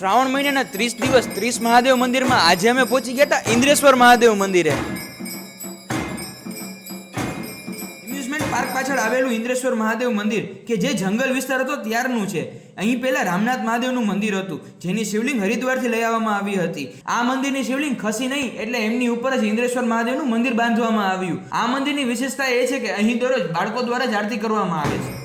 શ્રાવણ મહિનાના ત્રીસ દિવસ ત્રીસ મહાદેવ મંદિરમાં આજે અમે પહોંચી ગયા હતા ઇન્દ્રેશ્વર મહાદેવ મંદિરે. એમ્યુઝમેન્ટ પાર્ક પાછળ આવેલું ઇન્દ્રેશ્વર મહાદેવ મંદિર, કે જે જંગલ વિસ્તાર હતો ત્યારનું છે. અહીં પહેલા રામનાથ મહાદેવનું મંદિર હતું, જેની શિવલિંગ હરિદ્વારથી લઈ આવવામાં આવી હતી. આ મંદિરની શિવલિંગ ખસી નહીં, એટલે એમની ઉપર જ ઇન્દ્રેશ્વર મહાદેવનું મંદિર બાંધવામાં આવ્યું. આ મંદિરની વિશેષતા એ છે કે અહીં દરરોજ બાળકો દ્વારા જ આરતી કરવામાં આવે છે.